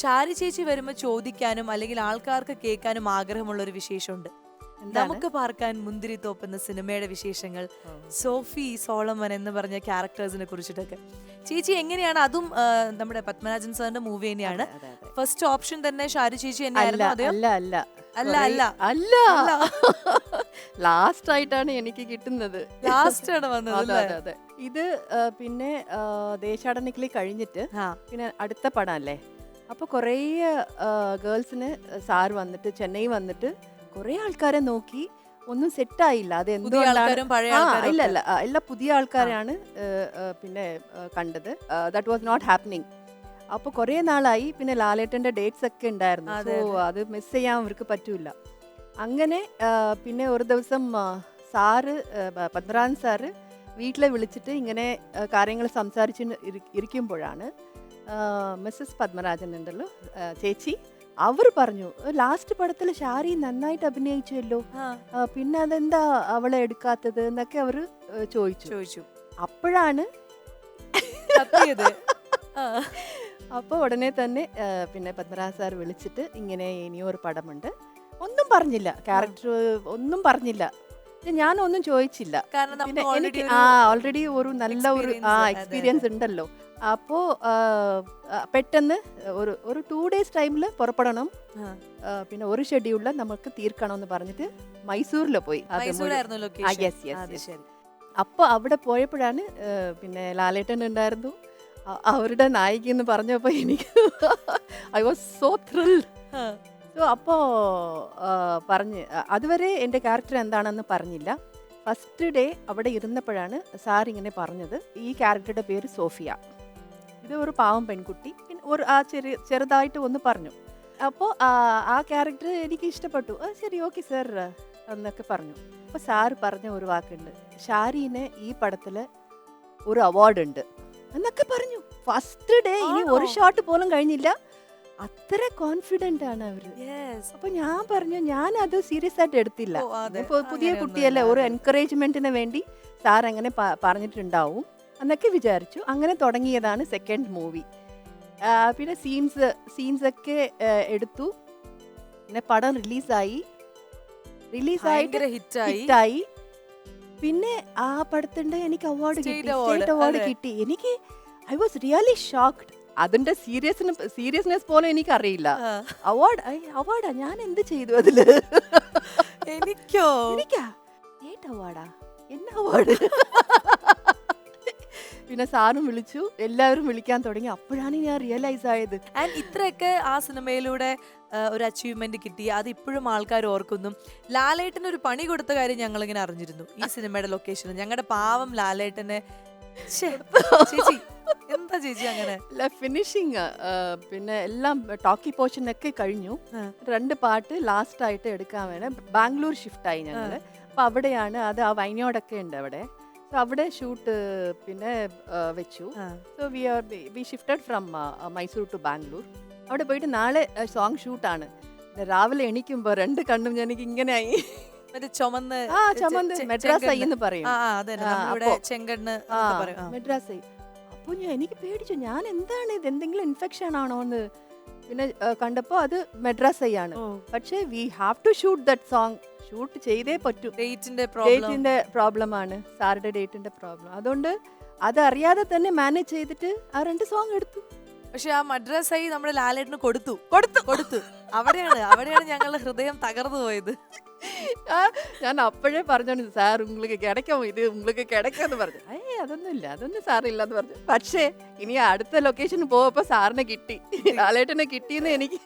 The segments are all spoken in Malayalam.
ഷാരി ചേച്ചി വരുമ്പോ ചോദിക്കാനും അല്ലെങ്കിൽ ആൾക്കാർക്ക് കേൾക്കാനും ആഗ്രഹമുള്ള ഒരു വിശേഷമുണ്ട് നമുക്ക് പാർക്കാൻ മുന്തിരി എന്ന സിനിമയുടെ വിശേഷങ്ങൾ സോഫി സോളമൻ എന്ന് പറഞ്ഞ ക്യാരക്ടേഴ്സിനെ കുറിച്ചിട്ടൊക്കെ. ചേച്ചി എങ്ങനെയാണ്? അതും നമ്മുടെ പത്മരാജൻ സാറിന്റെ മൂവി തന്നെയാണ്. ഫസ്റ്റ് ഓപ്ഷൻ തന്നെ ഷാരി ചേച്ചി അല്ല തന്നെയായിരുന്നു? അല്ല അല്ല. അല്ല, അല്ല. ലാസ്റ്റ് ആയിട്ടാണ് എനിക്ക് കിട്ടുന്നത്. ലാസ്റ്റ് ആണ് വന്നത് ഇത് പിന്നെ ദേശാടനക്കിളി കഴിഞ്ഞിട്ട് പിന്നെ അടുത്ത പടം അല്ലേ? അപ്പൊ കുറേ ഗേൾസിന് സാർ വന്നിട്ട് ചെന്നൈ വന്നിട്ട് കുറേ ആൾക്കാരെ നോക്കി ഒന്നും സെറ്റായില്ല അത് എന്തുകൊണ്ടാണ് ഇല്ല. ഇല്ല എല്ലാ പുതിയ ആൾക്കാരാണ് പിന്നെ കണ്ടത്. ദാറ്റ് വാസ് നോട്ട് ഹാപ്പനിങ് അപ്പോൾ കുറേ നാളായി പിന്നെ ലാലേട്ടന്റെ ഡേറ്റ്സ് ഒക്കെ ഉണ്ടായിരുന്നു. സോ അത്. മിസ് ചെയ്യാൻ അവർക്ക് പറ്റൂല. അങ്ങനെ പിന്നെ ഒരു ദിവസം സാറ് പത്മരാജൻ പത്മനാഭൻ സാറ് വീട്ടിലെ വിളിച്ചിട്ട് ഇങ്ങനെ കാര്യങ്ങൾ സംസാരിച്ച് ഇരിക്കുമ്പോഴാണ് മിസ്സസ് പത്മരാജൻ ഉണ്ടല്ലോ. ചേച്ചി അവർ പറഞ്ഞു ലാസ്റ്റ് പടത്തിൽ ഷാരി നന്നായിട്ട് അഭിനയിച്ചല്ലോ. പിന്നെ അതെന്താ അവളെ എടുക്കാത്തത്? എന്നൊക്കെ അവർ ചോദിച്ചു. ചോദിച്ചു. അപ്പോഴാണ് അപ്പോൾ ഉടനെ തന്നെ പിന്നെ പത്മരാജ സാർ വിളിച്ചിട്ട് ഇങ്ങനെ ഇനിയും ഒരു പടമുണ്ട്. ഒന്നും പറഞ്ഞില്ല. ക്യാരക്ടർ ഒന്നും പറഞ്ഞില്ല. ഞാനൊന്നും ചോദിച്ചില്ല. ആ ഓൾറെഡി ഒരു നല്ല ഒരു ആ എക്സ്പീരിയൻസ് ഉണ്ടല്ലോ. അപ്പോൾ പെട്ടെന്ന് ഒരു ഒരു ടു ഡേയ്സ് ടൈമിൽ പുറപ്പെടണം. പിന്നെ ഒരു ഷെഡ്യൂളിൽ നമുക്ക് തീർക്കണം എന്ന് പറഞ്ഞിട്ട് മൈസൂരിൽ പോയി. അത് yes. അപ്പോൾ അവിടെ പോയപ്പോഴാണ് പിന്നെ ലാലേട്ടൻ ഉണ്ടായിരുന്നു. അവരുടെ നായിക എന്ന് പറഞ്ഞപ്പോൾ എനിക്ക് I was so thrilled so അപ്പോൾ പറഞ്ഞ് അതുവരെ എന്റെ ക്യാരക്ടർ എന്താണെന്ന് പറഞ്ഞില്ല. ഫസ്റ്റ് ഡേ അവിടെ ഇരുന്നപ്പോഴാണ് സാർ ഇങ്ങനെ പറഞ്ഞത്. ഈ ക്യാരക്ടറുടെ പേര് സോഫിയ. ഇത് ഒരു പാവം പെൺകുട്ടി. ഒരു ആ ചെറിയ ചെറുതായിട്ട് ഒന്ന് പറഞ്ഞു. അപ്പോൾ ആ ക്യാരക്ടർ എനിക്ക് ഇഷ്ടപ്പെട്ടു. ആ ശരി ഓക്കെ സർ എന്നൊക്കെ പറഞ്ഞു. അപ്പോൾ സാർ പറഞ്ഞ ഒരു വാക്കുണ്ട്. ഷാരീന് ഈ പടത്തിൽ ഒരു അവാർഡ് ഉണ്ട്. എന്നൊക്കെ പറഞ്ഞു. ഫസ്റ്റ് ഡേ ഇനി ഒരു ഷോട്ട് പോലും കഴിഞ്ഞില്ല. അത്ര കോൺഫിഡന്റ് ആണ് അവർ അപ്പോൾ അപ്പൊ ഞാൻ പറഞ്ഞു ഞാൻ അത് സീരിയസ് ആയിട്ട് എടുത്തില്ല. പുതിയ കുട്ടിയല്ലേ ഒരു എൻകറേജ്മെന്റിന് എൻകറേജ്മെന്റിന് വേണ്ടി സാർ അങ്ങനെ പറഞ്ഞിട്ടുണ്ടാവും. എന്നൊക്കെ വിചാരിച്ചു. അങ്ങനെ തുടങ്ങിയതാണ് സെക്കൻഡ് മൂവി പിന്നെ സീൻസ് സീൻസൊക്കെ എടുത്തു. പിന്നെ പടം റിലീസായി റിലീസായിട്ട് ഹിറ്റായി. പിന്നെ ആ പടത്തിന്റെ എനിക്ക് അവാർഡ് കിട്ടി. സ്റ്റേറ്റ് അവാർഡ് കിട്ടി. എനിക്ക് ഐ വാസ് റിയലി ഷോക്ക്ഡ് അതിന്റെ സീരിയസ്നെസ് സീരിയസ്നെസ് പോലും എനിക്കറിയില്ല. അവാർഡ് അവാർഡാ ഞാൻ എന്ത് ചെയ്തു അതിൽ? എനിക്കോ? എനിക്കാ? ഏട്ട് അവാർഡാ എന്ന അവാർഡ് പിന്നെ സാറും വിളിച്ചു എല്ലാവരും വിളിക്കാൻ തുടങ്ങി. അപ്പോഴാണ് ഞാൻ റിയലൈസ് ആയത്. ആൻഡ് ഇത്രയൊക്കെ ആ സിനിമയിലൂടെ ഒരു അച്ചീവ്മെന്റ് കിട്ടി. അത് ഇപ്പോഴും ആൾക്കാർ ഓർക്കുന്നു. ലാലേട്ടന് ഒരു പണി കൊടുത്ത കാര്യം ഞങ്ങൾ ഇങ്ങനെ അറിഞ്ഞിരുന്നു. ഈ സിനിമയുടെ ലൊക്കേഷൻ ഞങ്ങളുടെ പാവം ലാലേട്ടനെ. ചേച്ചി എന്താ ചേച്ചി അങ്ങനെ? ഫിനിഷിങ് പിന്നെ എല്ലാം ടോക്കി പോർഷൻ ഒക്കെ കഴിഞ്ഞു. രണ്ട് പാട്ട് ലാസ്റ്റ് ആയിട്ട് എടുക്കാൻ വേണം. ബാംഗ്ലൂർ ഷിഫ്റ്റ് ആയി ഞങ്ങൾ. അപ്പൊ അവിടെയാണ് അത് ആ വൈനോടൊക്കെ ഉണ്ട് അവിടെ. അവിടെ ഷൂട്ട് പിന്നെ ആ, വെച്ചു. ആ, so we are we shifted from Mysore to Bangalore അവിടെ പോയിട്ട് നാളെ സോങ് ഷൂട്ടാണ് രാവിലെ എണീക്കുമ്പോൾ രണ്ട് കണ്ണും എനിക്ക് ഇങ്ങനെയായി മറ്റേ ചുമന്ന് ആ ചമന്ത് ചെ- മെഡ്രാസ് ഐ ചെങ്കണ്ണ്. എന്ന് പറയും. ആ ആ, അതെ ആ, നമ്മളിവിടെ അപ്പോ- ചെങ്കണ്ണ് ആ എന്നൊക്കെ പറയും. ആ. മെഡ്രാസ് ഐ. അപ്പോൾ ഞാൻ എനിക്ക് പേടിച്ചു. ഞാൻ എന്താണ് ഇത്? എന്തെങ്കിലും ഇൻഫെക്ഷൻ ആണോ എന്ന് പിന്നെ കണ്ടപ്പോൾ അത് മെഡ്രാസ് ഐ ആണ്. പക്ഷെ we have to shoot that song shoot ചെയ്തേ പറ്റൂ. ഡേറ്റിന്റെ പ്രോബ്ലം ഡേറ്റിന്റെ പ്രോബ്ലം ആണ്. സാറുടെ ഡേറ്റിന്റെ പ്രോബ്ലം അതുകൊണ്ട് അതറിയാതെ തന്നെ മാനേജ് ചെയ്തിട്ട് ആ രണ്ട് സോങ് എടുത്തു. പക്ഷെ ആ മദ്രാസ് ആയി നമ്മുടെ ലാലേട്ടന് കൊടുത്തു. കൊടുത്തു. കൊടുത്തു. അവിടെയാണ് അവിടെയാണ് ഞങ്ങളുടെ ഹൃദയം തകർന്നു പോയത്. ഞാൻ അപ്പോഴേ പറഞ്ഞോണ്ട് സാർ ഉങ്ങൾക്ക് കിടക്കാം ഇത് ഉങ്ങൾക്ക് കിടക്കാന്ന് പറഞ്ഞു. ഏ അതൊന്നും ഇല്ല അതൊന്നും സാറില്ല എന്ന് പറഞ്ഞു. പക്ഷേ ഇനി അടുത്ത ലൊക്കേഷൻ പോവപ്പോ സാറിനെ കിട്ടി. ലാലേട്ടനെ കിട്ടിയെന്ന് എനിക്ക്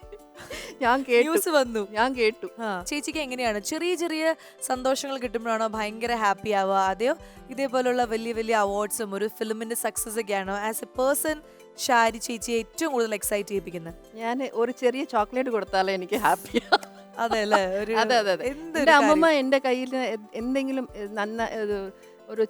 ഞാൻ ന്യൂസ് വന്നു. ഞാൻ കേട്ടു. ചേച്ചിക്ക് എങ്ങനെയാണ്? ചെറിയ ചെറിയ സന്തോഷങ്ങൾ കിട്ടുമ്പോഴാണോ ഭയങ്കര ഹാപ്പി ആവുക? അതെയോ? ഇതേപോലുള്ള വലിയ വലിയ അവാർഡ്സും ഒരു ഫിലിമിന്റെ സക്സസ് ഒക്കെ ആണോ? ആസ് എ പേഴ്സൺ ഷാരി ചേച്ചിയെ ഏറ്റവും കൂടുതൽ എക്സൈറ്റ് ചെയ്യിപ്പിക്കുന്നത്. ഞാൻ ഒരു ചെറിയ ചോക്ലേറ്റ് കൊടുത്താലേ എനിക്ക് ഹാപ്പിയാണ് അതെ അല്ലേ ഒരു അതെ അതെ അതെ. എന്തൊരു എന്റെ അമ്മമ്മ കാര്യം. എന്റെ കയ്യിൽ എന്തെങ്കിലും നന്ന ഇത് ഒരു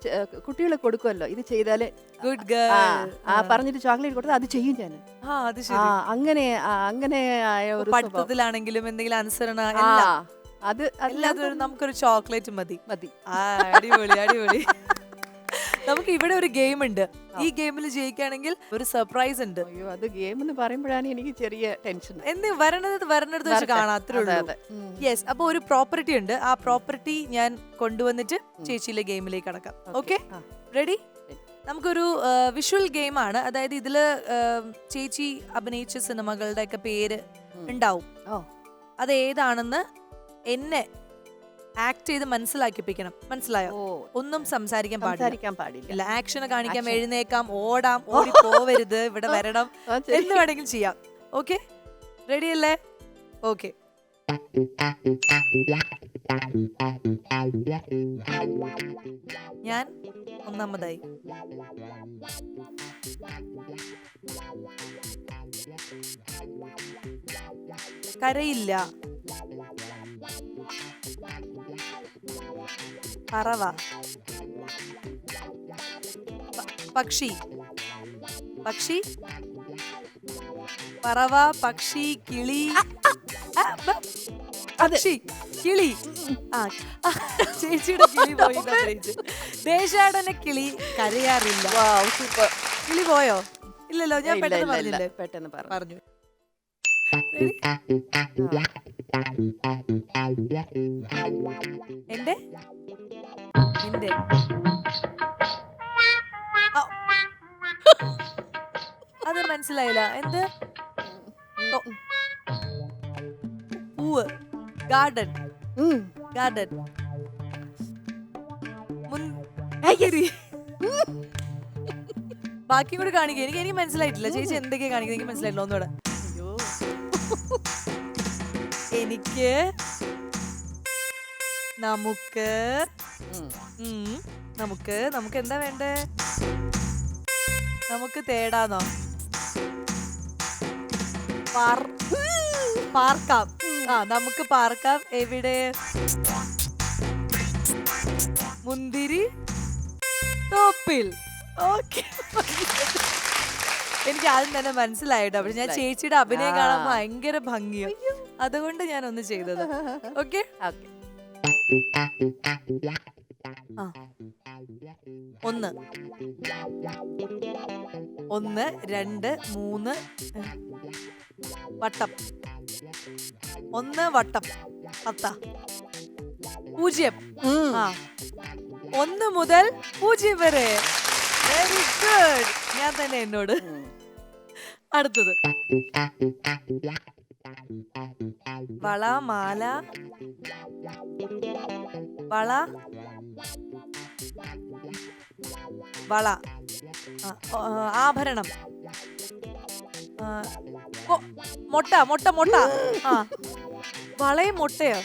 കുട്ടികളെ കൊടുക്കുമല്ലോ. ഇത് ചെയ്താൽ ഗുഡ് ആ, ആ ആ. പറഞ്ഞിട്ട് ചോക്ലേറ്റ് കൊടുത്താൽ അത് ചെയ്യും ഞാൻ. ആ അത് ആ ശരി. അങ്ങനെ ആ, അങ്ങനെ ആയ ഒരു സ്വഭാവം. പഠിത്തത്തിലാണെങ്കിലും എന്തെങ്കിലും അനുസരണ ആ, എല്ലാം. അത് എല്ലാത്തിനും നമുക്കൊരു ചോക്ലേറ്റ് മതി. മതി. ആ അടിപൊളി അടിപൊളി. നമുക്ക് ഇവിടെ ഒരു ഗെയിം ഉണ്ട്. ഈ ഗെയിമിൽ ജയിക്കുകയാണെങ്കിൽ ഒരു സർപ്രൈസ് ഉണ്ട്. അയ്യോ അത് ഗെയിം എന്ന് പറയുമ്പോഴാണ് എനിക്ക് ചെറിയ ടെൻഷൻ എന്ത് വരണത് വരണത് വെച്ച് കാണാം അത്രേ അതെ, ഉള്ളൂ. യെസ് അപ്പൊ ഒരു പ്രോപ്പർട്ടി ഉണ്ട്. ആ പ്രോപ്പർട്ടി ഞാൻ കൊണ്ടുവന്നിട്ട് ചേച്ചിയിലെ ഗെയിമിലേക്ക് കടക്കാം ഓക്കെ റെഡി. നമുക്കൊരു വിഷ്വൽ ഗെയിമാണ് അതായത് ഇതിൽ ചേച്ചി അഭിനയിച്ച സിനിമകളുടെ ഒക്കെ പേര് ഉണ്ടാവും. അത് ഏതാണെന്ന് എന്നെ ആക്ട് ചെയ്ത് മനസ്സിലാക്കിപ്പിക്കണം. മനസ്സിലായോ? ഒന്നും സംസാരിക്കാൻ പാടില്ല. സംസാരിക്കാൻ പാടില്ല. ഇല്ല ആക്ഷൻ കാണിക്കാം എഴുന്നേക്കാം ഓടാം ഓടി പോവരുത് ഇവിടെ വരണം. എന്ന് വേണമെങ്കിലും ചെയ്യാം. ഓക്കെ? റെഡി അല്ലേ ഓക്കെ. ഞാൻ ഒന്നാമതായി. കരയില്ല. പറവ. പക്ഷി. പക്ഷി? പറവ പക്ഷി കിളി. പക്ഷി കിളി. ആ ചേച്ചിയുടെ കിളി പോയി. ദേശാടന കിളി കരയാറില്ല. കിളി പോയോ? ഇല്ലല്ലോ ഞാൻ പെട്ടെന്ന്. പറഞ്ഞില്ലേ? പെട്ടെന്ന് പറഞ്ഞു. എന്റെ എന്റെ. അത് മനസ്സിലായില്ല. എന്ത്? പൂവ്. ഗാർഡൻ. ഗാർഡൻ. ബാക്കി കൂടെ കാണിക്കുക എനിക്ക് എനിക്ക് മനസ്സിലായിട്ടില്ല. ചേച്ചി എന്തൊക്കെയാ കാണിക്കുന്നത്? എനിക്ക് മനസ്സിലായിട്ടില്ല. ഒന്നുകൂടെ. എനിക്ക് നമുക്ക് നമുക്ക് നമുക്ക് എന്താ വേണ്ടേ? നമുക്ക് തേടാന്നോ? പാർ- പാർക്കാം. ആ നമുക്ക് പാർക്കാം. എവിടെ? മുന്തിരി ടോപ്പിൽ. ഓക്കെ. എനിക്ക് ആദ്യം തന്നെ മനസ്സിലായിട്ടോ. പക്ഷെ ഞാൻ. ചേച്ചിയുടെ അഭിനയം കാണാൻ ഭയങ്കര ഭംഗിയും. അതുകൊണ്ട് ഞാൻ ഒന്ന് ചെയ്തത്. ഓക്കെ? ഒന്ന്. ഒന്ന് രണ്ട് മൂന്ന് വട്ടം. ഒന്ന് വട്ടം. പത്ത. പൂജ്യം. ആ. ഒന്ന് മുതൽ പൂജ്യം വരെ. വെരി ഗുഡ് ഞാൻ തന്നെ എന്നോട് അടുത്തത്. വള മാല. വള. വള. ആഭരണം. മുട്ട മുട്ട മുട്ട. ആ. വളയും മുട്ടയോ?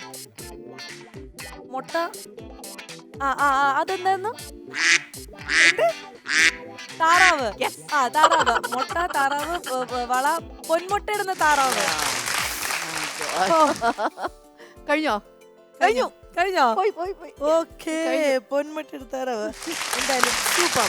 മുട്ട. ആ ആ ആ, അതെന്തായിരുന്നു? താറാവ്. ആ താറാവ്. മുട്ട താറാവ് വള. പൊന്മുട്ട ഇടുന്ന താറാവ്. കഴിഞ്ഞോ? കഴിഞ്ഞു. കഴിഞ്ഞോ? പോയി പോയി പോയി. ഓക്കേ. പൊന്മട്ടെടുത്താറവ് എന്തായാലും സൂപ്പർ.